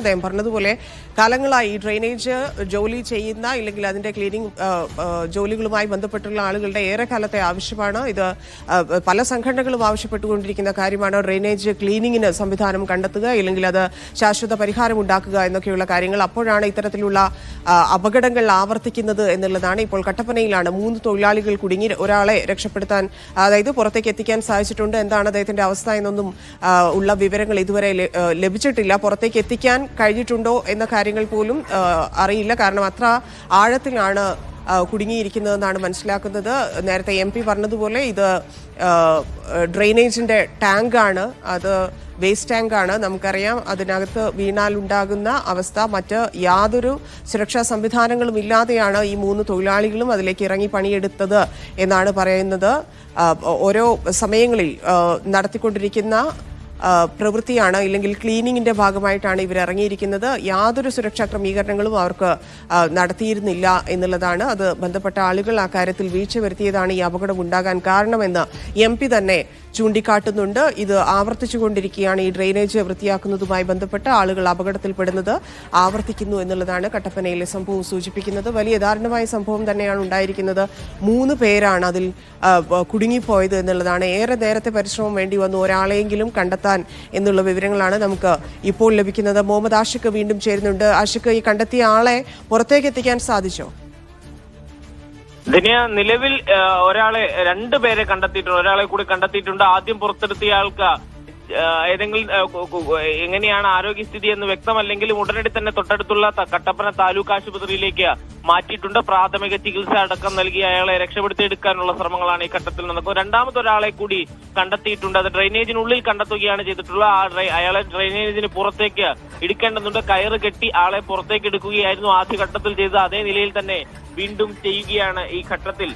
അദ്ദേഹം പറഞ്ഞതുപോലെ കാലങ്ങളായി ഡ്രെയിനേജ് ജോലി ചെയ്യുന്ന ഇല്ലെങ്കിൽ അതിന്റെ ക്ലീനിങ് ജോലികളുമായി ബന്ധപ്പെട്ടുള്ള ആളുകളുടെ ഏറെ കാലത്തെ ആവശ്യമാണ്. ഇത് പല സംഘടനകളും ആവശ്യപ്പെട്ടുകൊണ്ടിരിക്കുന്ന കാര്യമാണ്. ഡ്രെയിനേജ് ക്ലീനിങ്ങിന് സംവിധാനം കണ്ടെത്തുക ഇല്ലെങ്കിൽ അത് ശാശ്വത പരിഹാരം ഉണ്ടാക്കുക എന്നൊക്കെയുള്ള കാര്യങ്ങൾ അപ്പോഴാണ് ഇത്തരത്തിലുള്ള അപകടങ്ങൾ ആവർത്തിക്കുന്നത് എന്നുള്ളതാണ് ഇപ്പോൾ കട്ടപ്പനയിലാണ് മൂന്ന് തൊഴിലാളികൾ കുടുങ്ങി ഒരാളെ രക്ഷപ്പെടുത്താൻ അതായത് പുറത്തേക്ക് എത്തിക്കാൻ സാധിച്ചിട്ടുണ്ട്. എന്താണ് അദ്ദേഹത്തിന്റെ അവസ്ഥ എന്നൊന്നും ഉള്ള വിവരങ്ങൾ ഇതുവരെ ലഭിച്ചിട്ടില്ല. പുറത്തേക്ക് എത്തിക്കാൻ കഴിഞ്ഞിട്ടുണ്ടോ എന്ന കാര്യങ്ങൾ പോലും അറിയില്ല. കാരണം അത്ര ആഴത്തിലാണ് കുടുങ്ങിയിരിക്കുന്നതെന്നാണ് മനസ്സിലാക്കുന്നത്. നേരത്തെ എം പി പറഞ്ഞതുപോലെ ഇത് ഡ്രെയിനേജിന്റെ ടാങ്കാണ്. അത് വേസ്റ്റ് ടാങ്കാണ്. നമുക്കറിയാം അതിനകത്ത് വീണാലുണ്ടാകുന്ന അവസ്ഥ മറ്റ് യാതൊരു സുരക്ഷാ സംവിധാനങ്ങളും ഇല്ലാതെയാണ് ഈ മൂന്ന് തൊഴിലാളികളും അതിലേക്ക് ഇറങ്ങി പണിയെടുത്തത് എന്നാണ് പറയുന്നത്. ഓരോ സമയങ്ങളിൽ നടത്തിക്കൊണ്ടിരിക്കുന്ന പ്രവൃത്തിയാണ് ഇല്ലെങ്കിൽ ക്ലീനിങ്ങിന്റെ ഭാഗമായിട്ടാണ് ഇവർ ഇറങ്ങിയിരിക്കുന്നത്. യാതൊരു സുരക്ഷാ ക്രമീകരണങ്ങളും അവർക്ക് നടത്തിയിരുന്നില്ല എന്നുള്ളതാണ്. അത് ബന്ധപ്പെട്ട ആളുകൾ ആ കാര്യത്തിൽ വീഴ്ച വരുത്തിയതാണ് ഈ അപകടം ഉണ്ടാകാൻ കാരണമെന്ന് എം തന്നെ ചൂണ്ടിക്കാട്ടുന്നുണ്ട്. ഇത് ആവർത്തിച്ചുകൊണ്ടിരിക്കുകയാണ്. ഈ ഡ്രെയിനേജ് വൃത്തിയാക്കുന്നതുമായി ബന്ധപ്പെട്ട് ആളുകൾ അപകടത്തിൽപ്പെടുന്നത് ആവർത്തിക്കുന്നു എന്നുള്ളതാണ് കട്ടപ്പനയിലെ സംഭവം സൂചിപ്പിക്കുന്നത്. വലിയ ദാരുണമായ സംഭവം തന്നെയാണ് ഉണ്ടായിരിക്കുന്നത്. മൂന്ന് പേരാണ് അതിൽ കുടുങ്ങിപ്പോയത് എന്നുള്ളതാണ്. ഏറെ നേരത്തെ പരിശ്രമം വേണ്ടി വന്നു. ഒരാളെയെങ്കിലും കണ്ടെത്താൻ എന്നുള്ള വിവരങ്ങളാണ് നമുക്ക് ഇപ്പോൾ ലഭിക്കുന്നത്. മുഹമ്മദ് ആഷിഖ് വീണ്ടും ചേരുന്നുണ്ട്. ആഷിഖ് ഈ കണ്ടെത്തിയ ആളെ പുറത്തേക്ക് എത്തിക്കാൻ സാധിച്ചോ? ദിനിയ നിലവിൽ ഒരാളെ രണ്ടു പേരെ കണ്ടെത്തിയിട്ടുണ്ട്. ഒരാളെ കൂടി കണ്ടെത്തിയിട്ടുണ്ട്. ആദ്യം പുറത്തെടുത്തിയ ആൾക്ക് ഏതെങ്കിലും എങ്ങനെയാണ് ആരോഗ്യസ്ഥിതി എന്ന് വ്യക്തമല്ലെങ്കിലും ഉടനടി തന്നെ തൊട്ടടുത്തുള്ള കട്ടപ്പന താലൂക്ക് ആശുപത്രിയിലേക്ക് മാറ്റിയിട്ടുണ്ട്. പ്രാഥമിക ചികിത്സ അടക്കം നൽകി അയാളെ രക്ഷപ്പെടുത്തിയെടുക്കാനുള്ള ശ്രമങ്ങളാണ് ഈ ഘട്ടത്തിൽ നടക്കുന്നത് രണ്ടാമത്തെ ഒരാളെ കൂടി കണ്ടെത്തിയിട്ടുണ്ട്. അത് ഡ്രൈനേജിനുള്ളിൽ കണ്ടെത്തുകയാണ് ഡ്രൈ- അയാളെ ഡ്രൈനേജിന് പുറത്തേക്ക് ഇടിക്കേണ്ടതുണ്ട്. കയറ് കെട്ടി ആളെ പുറത്തേക്ക് എടുക്കുകയായിരുന്നു ആദ്യ ഘട്ടത്തിൽ ചെയ്ത അതേ നിലയിൽ തന്നെ വീണ്ടും ചെയ്യുകയാണ് ഈ ഘട്ടത്തിൽ.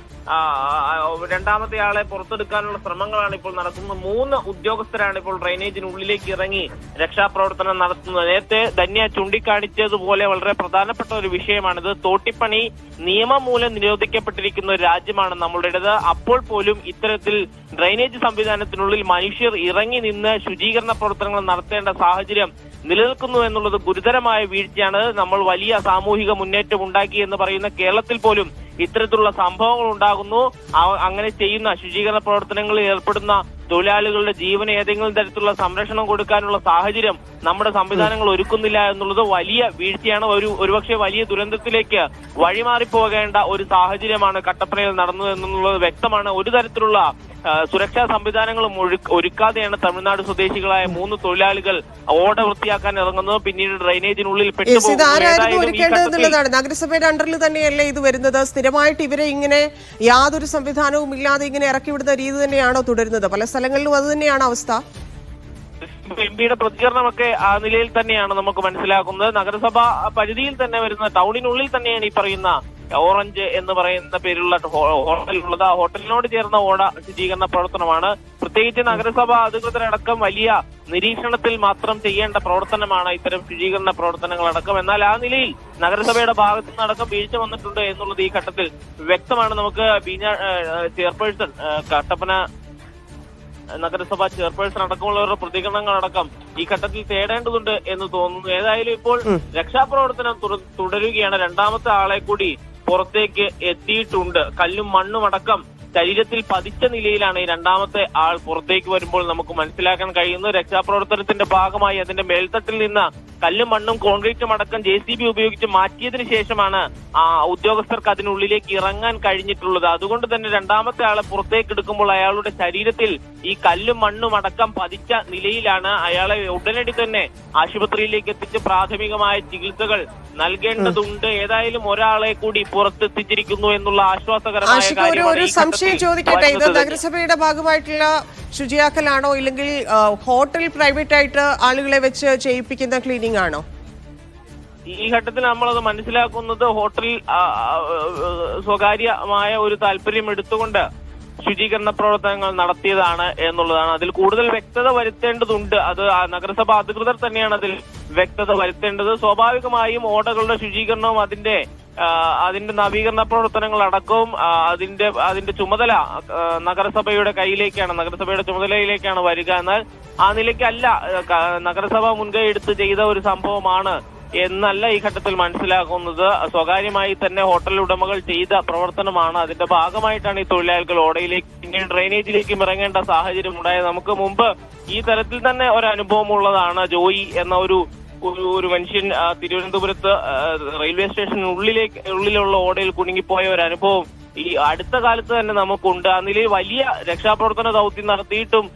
രണ്ടാമത്തെ ആളെ പുറത്തെടുക്കാനുള്ള ശ്രമങ്ങളാണ് ഇപ്പോൾ നടക്കുന്നത് മൂന്ന് ഉദ്യോഗസ്ഥരാണ് ഇപ്പോൾ ഡ്രൈനേജിനുള്ളിലേക്ക് ഇറങ്ങി രക്ഷാപ്രവർത്തനം നടത്തുന്നത്. നേരത്തെ ധന്യ ചൂണ്ടിക്കാണിച്ചതുപോലെ വളരെ പ്രധാനപ്പെട്ട ഒരു വിഷയമാണിത്. തോട്ടിപ്പണി നിയമം മൂലം നിരോധിക്കപ്പെട്ടിരിക്കുന്ന ഒരു രാജ്യമാണ് നമ്മളുടേത്. അപ്പോൾ പോലും ഇത്തരത്തിൽ ഡ്രൈനേജ് സംവിധാനത്തിനുള്ളിൽ മനുഷ്യർ ഇറങ്ങി നിന്ന് ശുചീകരണ പ്രവർത്തനങ്ങൾ നടത്തേണ്ട സാഹചര്യം നിലനിൽക്കുന്നു എന്നുള്ളത് ഗുരുതരമായ വീഴ്ചയാണ്. നമ്മൾ വലിയ സാമൂഹിക മുന്നേറ്റം ഉണ്ടാക്കി എന്ന് പറയുന്ന കേരളത്തിൽ പോലും ഇത്തരത്തിലുള്ള സംഭവങ്ങൾ ഉണ്ടാകുന്നു. അങ്ങനെ ചെയ്യുന്ന ശുചീകരണ പ്രവർത്തനങ്ങളിൽ ഏർപ്പെടുന്ന തൊഴിലാളികളുടെ ജീവന് ഏതെങ്കിലും തരത്തിലുള്ള സംരക്ഷണം കൊടുക്കാനുള്ള സാഹചര്യം നമ്മുടെ സംവിധാനങ്ങൾ ഒരുക്കുന്നില്ല എന്നുള്ളത് വലിയ വീഴ്ചയാണ്. ഒരു ഒരുപക്ഷെ വലിയ ദുരന്തത്തിലേക്ക് വഴിമാറിപ്പോകേണ്ട ഒരു സാഹചര്യമാണ് കട്ടപ്പനയിൽ നടന്നത് എന്നുള്ളത് വ്യക്തമാണ്. ഒരു തരത്തിലുള്ള സുരക്ഷാ സംവിധാനങ്ങളും ഒരുക്കാതെയാണ് തമിഴ്നാട് സ്വദേശികളായ മൂന്ന് തൊഴിലാളികൾ ഓട വൃത്തിയാക്കാൻ ഇറങ്ങുന്നത്. പിന്നീട് ഡ്രൈനേജിനുള്ളിൽ യെസ് ഇത് പെട്ടുപോകുന്നു. ആരായിരുന്നു ഏതായാലും ഈ ഒരുക്കേണ്ടത് ഘട്ടത്തിൽ എന്നുള്ളതാണ് നഗരസഭയുടെ അണ്ടറിൽ തന്നെയല്ലേ ഇത് വരുന്നത്. സ്ഥിരമായിട്ട് ഇവരെ ഇങ്ങനെ യാതൊരു സംവിധാനവും ഇല്ലാതെ ഇങ്ങനെ ഇറക്കി വിടുന്ന രീതി തന്നെയാണോ തുടരുന്നത്? പല സ്ഥലങ്ങളിലും അത് തന്നെയാണ് അവസ്ഥ. എം പിയുടെ പ്രതികരണമൊക്കെ ആ നിലയിൽ തന്നെയാണ് നമുക്ക് മനസ്സിലാക്കുന്നത് നഗരസഭ പരിധിയിൽ തന്നെ വരുന്ന ടൗണിനുള്ളിൽ തന്നെയാണ് ഈ പറയുന്ന ഓറഞ്ച് എന്ന് പറയുന്ന പേരുള്ള ഹോട്ടലുള്ളത് ആ ഹോട്ടലിനോട് ചേർന്ന ഓട ശുചീകരണ പ്രവർത്തനമാണ്. പ്രത്യേകിച്ച് നഗരസഭ അധികൃതരടക്കം വലിയ നിരീക്ഷണത്തിൽ മാത്രം ചെയ്യേണ്ട പ്രവർത്തനമാണ് ഇത്തരം ശുചീകരണ പ്രവർത്തനങ്ങളടക്കം. എന്നാൽ ആ നിലയിൽ നഗരസഭയുടെ ഭാഗത്തു നിന്നടക്കം വീഴ്ച വന്നിട്ടുണ്ട് എന്നുള്ളത് ഈ ഘട്ടത്തിൽ വ്യക്തമാണ്. നമുക്ക് ബീഞ്ഞ ചെയർപേഴ്സൺ കട്ടപ്പന നഗരസഭ ചെയർപേഴ്സൺ അടക്കമുള്ളവരുടെ പ്രതികരണങ്ങളടക്കം ഈ ഘട്ടത്തിൽ തേടേണ്ടതുണ്ട് എന്ന് തോന്നുന്നു. ഏതായാലും ഇപ്പോൾ രക്ഷാപ്രവർത്തനം തുട- തുടരുകയാണ്. രണ്ടാമത്തെ ആളെ കൂടി പുറത്തേക്ക് എത്തിയിട്ടുണ്ട്. കല്ലും മണ്ണും അടക്കം ശരീരത്തിൽ പതിച്ച നിലയിലാണ് ഈ രണ്ടാമത്തെ ആൾ പുറത്തേക്ക് വരുമ്പോൾ നമുക്ക് മനസ്സിലാക്കാൻ കഴിയുന്നത്. രക്ഷാപ്രവർത്തനത്തിന്റെ ഭാഗമായി അതിന്റെ മേൽത്തട്ടിൽ നിന്ന് കല്ലും മണ്ണും കോൺക്രീറ്റും അടക്കം ജെ സി ബി ഉപയോഗിച്ച് മാറ്റിയതിനു ശേഷമാണ് ആ ഉദ്യോഗസ്ഥർക്ക് അതിനുള്ളിലേക്ക് ഇറങ്ങാൻ കഴിഞ്ഞിട്ടുള്ളത്. അതുകൊണ്ട് തന്നെ രണ്ടാമത്തെ ആളെ പുറത്തേക്ക് എടുക്കുമ്പോൾ അയാളുടെ ശരീരത്തിൽ ഈ കല്ലും മണ്ണും അടക്കം പതിച്ച നിലയിലാണ് അയാളെ ഉടനടി തന്നെ ആശുപത്രിയിലേക്ക് എത്തിച്ച് പ്രാഥമികമായ ചികിത്സകൾ നൽകേണ്ടതുണ്ട്. ഏതായാലും ഒരാളെ കൂടി പുറത്തെത്തിച്ചിരിക്കുന്നു എന്നുള്ള ആശ്വാസകരമായ ഒരു സംശയം ചോദിക്കട്ടെ? ഇത് നഗരസഭയുടെ ഭാഗമായിട്ടുള്ള ശുചിയാക്കലാണോ ഇല്ലെങ്കിൽ ഹോട്ടൽ പ്രൈവറ്റ് ആയിട്ട് ആളുകളെ വെച്ച് ചെയ്യിപ്പിക്കുന്ന ക്ലീനിങ് ആണോ? ഈ ഘട്ടത്തിൽ നമ്മളത് മനസ്സിലാക്കുന്നത് ഹോട്ടൽ സ്വകാര്യമായ ഒരു താല്പര്യം എടുത്തുകൊണ്ട് ശുചീകരണ പ്രവർത്തനങ്ങൾ നടത്തിയതാണ് എന്നുള്ളതാണ്. അതിൽ കൂടുതൽ വ്യക്തത വരുത്തേണ്ടതുണ്ട്. അത് നഗരസഭാ അധികൃതർ തന്നെയാണ് അതിൽ വ്യക്തത വരുത്തേണ്ടത്. സ്വാഭാവികമായും ഓടകളുടെ ശുചീകരണവും അതിന്റെ അതിന്റെ നവീകരണ പ്രവർത്തനങ്ങൾ അടക്കവും അതിന്റെ അതിന്റെ ചുമതല നഗരസഭയുടെ കയ്യിലേക്കാണ് നഗരസഭയുടെ ചുമതലയിലേക്കാണ് വരിക എന്നാൽ ആ നിലയ്ക്കല്ല നഗരസഭ മുൻകൈ എടുത്ത് ചെയ്ത ഒരു സംഭവമാണ് എന്നല്ല ഈ ഘട്ടത്തിൽ മനസ്സിലാക്കുന്നത് സ്വകാര്യമായി തന്നെ ഹോട്ടൽ ഉടമകൾ ചെയ്ത പ്രവർത്തനമാണ്. അതിന്റെ ഭാഗമായിട്ടാണ് ഈ തൊഴിലാളികൾ ഓടയിലേക്ക് ഡ്രെയിനേജിലേക്കും ഇറങ്ങേണ്ട സാഹചര്യം ഉണ്ടായത്. നമുക്ക് മുമ്പ് ഈ തരത്തിൽ തന്നെ ഒരു അനുഭവം ഉള്ളതാണ് ജോയി എന്ന ഒരു ഒരു ഒരു മനുഷ്യൻ തിരുവനന്തപുരത്ത് റെയിൽവേ സ്റ്റേഷനുള്ളിലേക്ക് ഉള്ളിലുള്ള ഓടയിൽ കുടുങ്ങിപ്പോയ ഒരു അനുഭവം ഈ അടുത്ത കാലത്ത് തന്നെ നമുക്കുണ്ട്. ആ നിലയിൽ വലിയ രക്ഷാപ്രവർത്തന ദൗത്യം നടത്തിയിട്ടും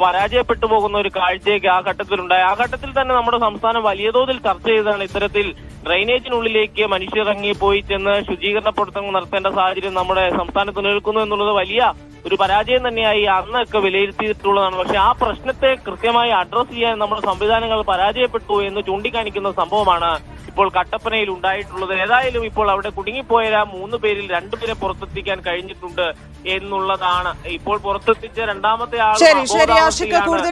പരാജയപ്പെട്ടു പോകുന്ന ഒരു കാഴ്ചയൊക്കെ ആ ഘട്ടത്തിലുണ്ടായി. ആ ഘട്ടത്തിൽ തന്നെ നമ്മുടെ സംസ്ഥാനം വലിയ തോതിൽ ചർച്ച ചെയ്താണ് ഇത്തരത്തിൽ ഡ്രെയിനേജിനുള്ളിലേക്ക് മനുഷ്യരിറങ്ങി പോയി ചെന്ന് ശുചീകരണ പ്രവർത്തനങ്ങൾ നടത്തേണ്ട സാഹചര്യം നമ്മുടെ സംസ്ഥാനത്ത് നിലനിൽക്കുന്നു എന്നുള്ളത് വലിയ ഒരു പരാജയം തന്നെയായി അന്നൊക്കെ വിലയിരുത്തിയിട്ടുള്ളതാണ്. പക്ഷെ ആ പ്രശ്നത്തെ കൃത്യമായി അഡ്രസ് ചെയ്യാൻ നമ്മുടെ സംവിധാനങ്ങൾ പരാജയപ്പെട്ടു എന്ന് ചൂണ്ടിക്കാണിക്കുന്ന സംഭവമാണ് ഇപ്പോൾ കട്ടപ്പനയിൽ ഉണ്ടായിട്ടുള്ളത്. ഏതായാലും ഇപ്പോൾ അവിടെ കുടുങ്ങിപ്പോയ മൂന്ന് പേരിൽ രണ്ടുപേരെ പുറത്തെത്തിക്കാൻ കഴിഞ്ഞിട്ടുണ്ട് എന്നുള്ളതാണ്. ഇപ്പോൾ പുറത്തെത്തിച്ച രണ്ടാമത്തെ ആൾ ശരി ശരി ആഷിക്ക് കൂടുതൽ